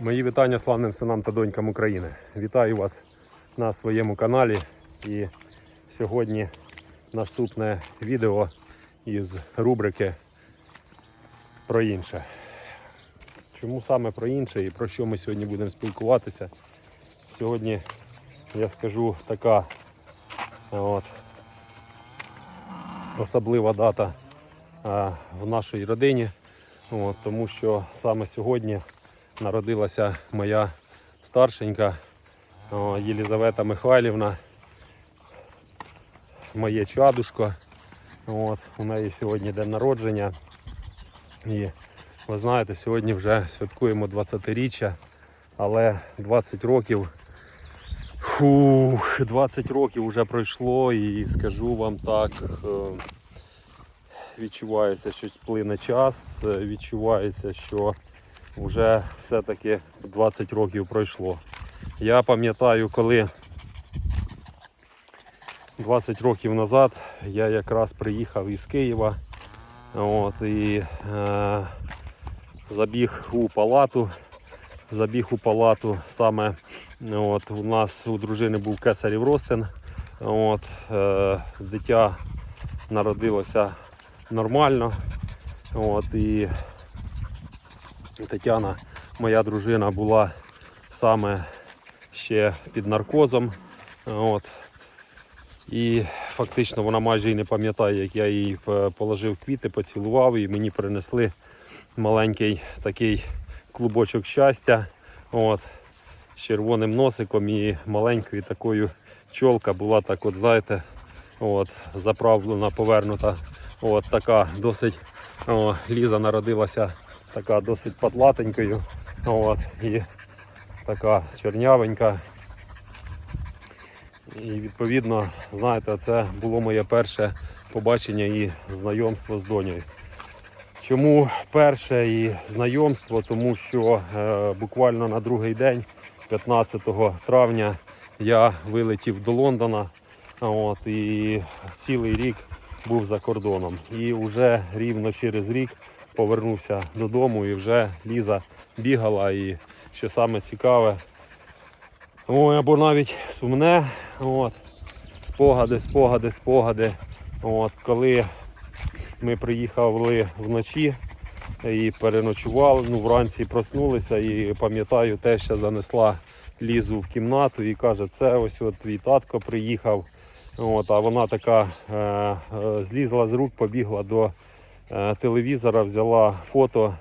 Мої вітання славним синам та донькам України. Вітаю вас на своєму каналі. І сьогодні наступне відео із рубрики про інше. Чому саме про інше і про що ми сьогодні будемо спілкуватися? Сьогодні я скажу така от, особлива дата в нашій родині, от, тому що саме сьогодні народилася моя старшенька Єлізавета Михайлівна, моє чадушко. От, у неї сьогодні день народження. І ви знаєте, сьогодні вже святкуємо 20-річчя, але 20 років. Фух, 20 років вже пройшло і скажу вам так, е, відчувається, що плине час, е, відчувається, що вже все-таки 20 років пройшло. Я пам'ятаю, коли 20 років назад я якраз приїхав із Києва от, і е, забіг у палату. Забіг у палату саме от, у нас у дружини був кесарів ростин. От, е, дитя народилося нормально. От, і Тетяна, моя дружина, була саме ще під наркозом. От. І фактично вона майже і не пам'ятає, як я їй е, положив квіти, поцілував і мені принесли маленький такий клубочок щастя. От. З червоним носиком і маленькою такою чолка була так, от знаєте, от, заправлена, повернута. От така досить о, Ліза народилася така досить патлатенькою. От, і така чорнявенька. І відповідно, знаєте, це було моє перше побачення і знайомство з донею. Чому перше і знайомство? Тому що е, буквально на другий день, 15 травня, я вилетів до Лондона. От, і цілий рік був за кордоном. І вже рівно через рік повернувся додому і вже Ліза бігала. І що саме цікаве, ой, або навіть сумне. От, спогади, спогади, спогади. От, коли ми приїхали вночі і переночували, ну вранці проснулися і пам'ятаю, те, що занесла Лізу в кімнату і каже, це ось от твій татко приїхав. От, а вона така е, е, злізла з рук, побігла до телевізора, взяла фото,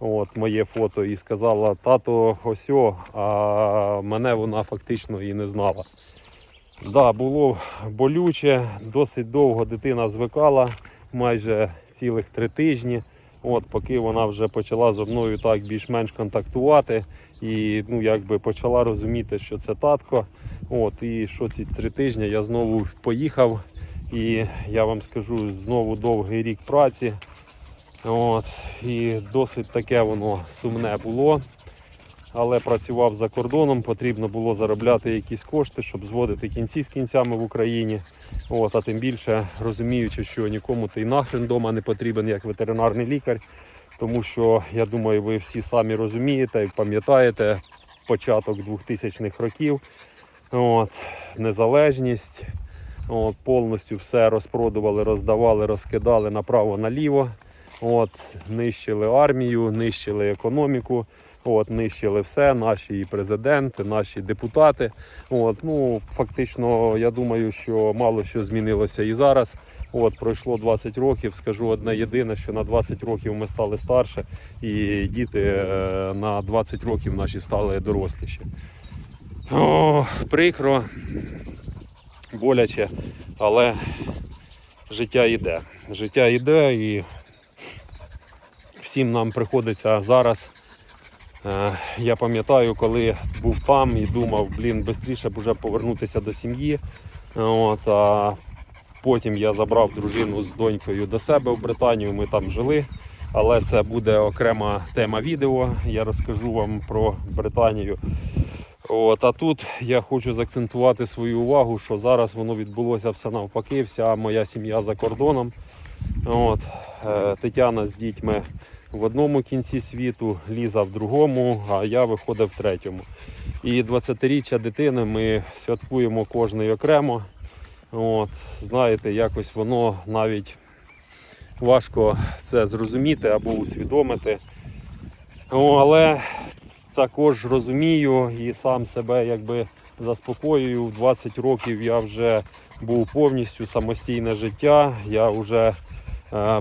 от, моє фото, і сказала, тато ось, о», а мене вона фактично і не знала. Да, було болюче, досить довго дитина звикала, майже цілих три тижні. От, поки вона вже почала зо мною так більш-менш контактувати і ну, якби почала розуміти, що це татко. От, і що ці три тижні я знову поїхав. І я вам скажу знову довгий рік праці. От, і досить таке воно сумне було. Але працював за кордоном, потрібно було заробляти якісь кошти, щоб зводити кінці з кінцями в Україні. От, а тим більше розуміючи, що нікому ти нахрен вдома не потрібен як ветеринарний лікар. Тому що я думаю, ви всі самі розумієте і пам'ятаєте початок 2000-х років. От, незалежність. От, повністю все розпродували, роздавали, розкидали направо-наліво. От, нищили армію, нищили економіку. От, нищили все, наші президенти, наші депутати. От, ну, фактично, я думаю, що мало що змінилося і зараз. От, пройшло 20 років. Скажу одне єдине, що на 20 років ми стали старше, і діти е, на 20 років наші стали доросліші. О, прикро, боляче, але життя йде. Життя йде і всім нам приходиться зараз. Е, Я пам'ятаю, коли був там і думав, блін, швидше б вже повернутися до сім'ї. От, а потім я забрав дружину з донькою до себе в Британію, ми там жили. Але це буде окрема тема відео. Я розкажу вам про Британію. От, а тут я хочу заакцентувати свою увагу, що зараз воно відбулося все навпаки, вся моя сім'я за кордоном. От, е, Тетяна з дітьми в одному кінці світу, Ліза в другому, а я виходив в третьому. І 20-річчя дитини ми святкуємо кожний окремо. От, знаєте, якось воно навіть важко це зрозуміти або усвідомити. О, але також розумію і сам себе якби заспокоюю. В 20 років я вже був повністю самостійне життя. Я вже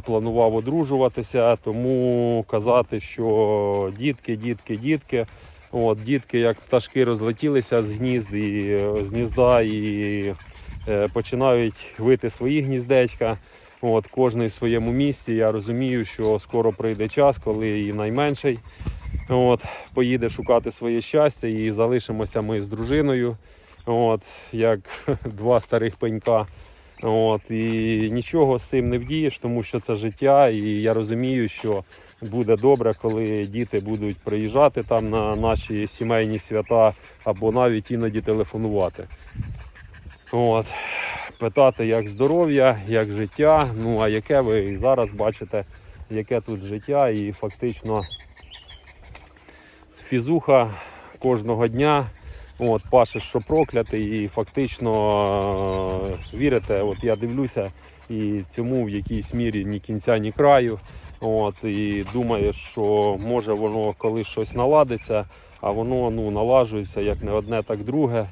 планував одружуватися, тому казати, що дітки, дітки, дітки. От, дітки, як пташки розлетілися з гнізд і е, з гнізда і е, починають вити свої гніздечка. От, кожний в своєму місці. Я розумію, що скоро прийде час, коли і найменший от, поїде шукати своє щастя, і залишимося ми з дружиною, от, як два старих пенька. От, і нічого з цим не вдієш, тому що це життя, і я розумію, що буде добре, коли діти будуть приїжджати там на наші сімейні свята або навіть іноді телефонувати. От. Питати, як здоров'я, як життя. Ну а яке ви зараз бачите, яке тут життя, і фактично фізуха кожного дня. От, пашеш, що проклятий, і фактично е, вірите, от я дивлюся, і цьому в якійсь мірі ні кінця, ні краю. От, і думаєш, що може воно коли щось наладиться, а воно ну, налажується як не одне, так друге.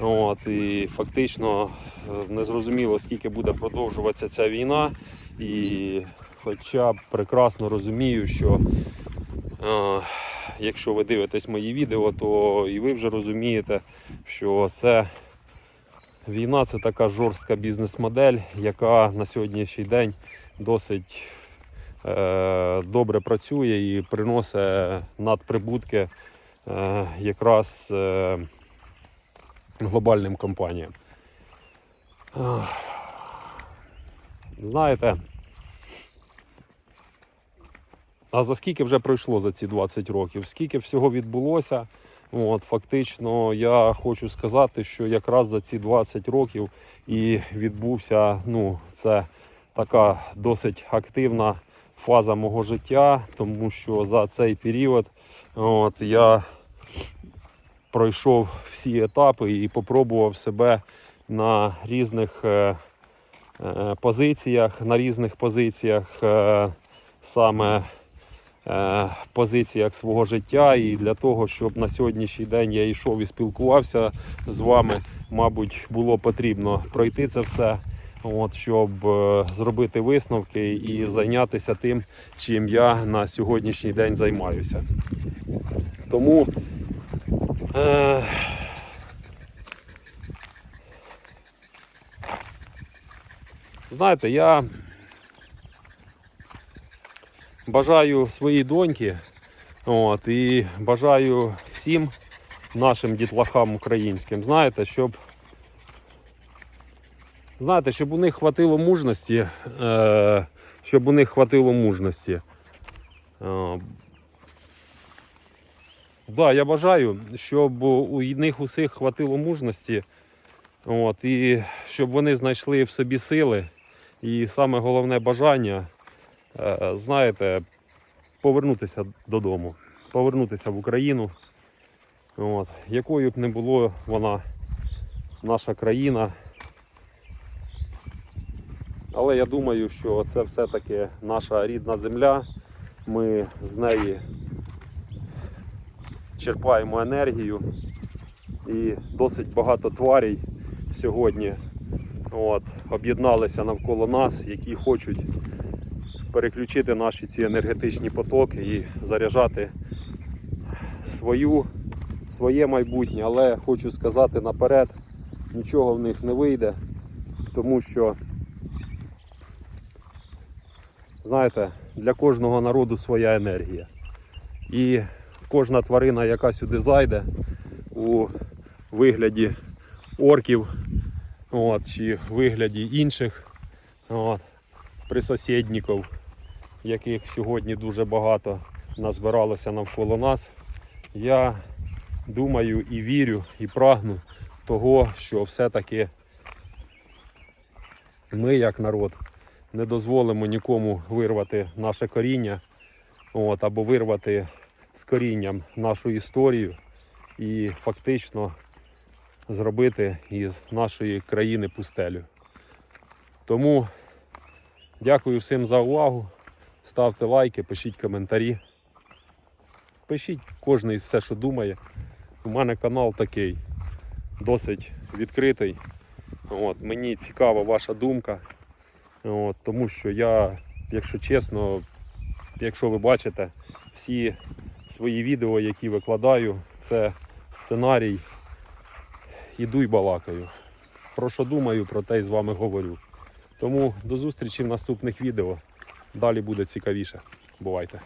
От, і фактично е, незрозуміло, скільки буде продовжуватися ця війна. І хоча б прекрасно розумію, що е, якщо ви дивитесь мої відео, то і ви вже розумієте, що це війна це така жорстка бізнес-модель, яка на сьогоднішній день досить е, добре працює і приносить надприбутки е, якраз е, глобальним компаніям. Знаєте, а за скільки вже пройшло за ці 20 років? Скільки всього відбулося? От, фактично, я хочу сказати, що якраз за ці 20 років і відбувся, ну, це така досить активна фаза мого життя, тому що за цей період от, я пройшов всі етапи і попробував себе на різних е, е, позиціях, на різних позиціях е, саме позиціях свого життя. І для того, щоб на сьогоднішній день я йшов і спілкувався з вами, мабуть, було потрібно пройти це все. От, щоб е, зробити висновки і зайнятися тим, чим я на сьогоднішній день займаюся. Тому е, знаєте, я бажаю своїй доньки от, і бажаю всім нашим дітлахам українським, знаєте, щоб знаєте, щоб у них хватило мужності, е, щоб у них хватило мужності. Е, да, я бажаю, щоб у них усіх хватило мужності, от, і щоб вони знайшли в собі сили. І саме головне бажання, знаєте, повернутися додому, повернутися в Україну. От, якою б не було вона, наша країна. Але я думаю, що це все-таки наша рідна земля. Ми з неї черпаємо енергію. І досить багато тварей сьогодні от, об'єдналися навколо нас, які хочуть переключити наші ці енергетичні потоки і заряджати свою, своє майбутнє. Але хочу сказати наперед, нічого в них не вийде, тому що знаєте, для кожного народу своя енергія. І кожна тварина, яка сюди зайде у вигляді орків, от, чи вигляді інших от, присосідників, яких сьогодні дуже багато назбиралося навколо нас, я думаю і вірю, і прагну того, що все-таки ми, як народ, не дозволимо нікому вирвати наше коріння. от, або вирвати з корінням нашу історію і фактично зробити із нашої країни пустелю. Тому дякую всім за увагу. Ставте лайки, пишіть коментарі. Пишіть кожен все, що думає. У мене канал такий, досить відкритий. От, мені цікава ваша думка. От, тому що я, якщо чесно, якщо ви бачите, всі свої відео, які викладаю, це сценарій. Іду й балакаю. Про що думаю, про те й з вами говорю. Тому до зустрічі в наступних відео. Далі буде цікавіше. Бувайте!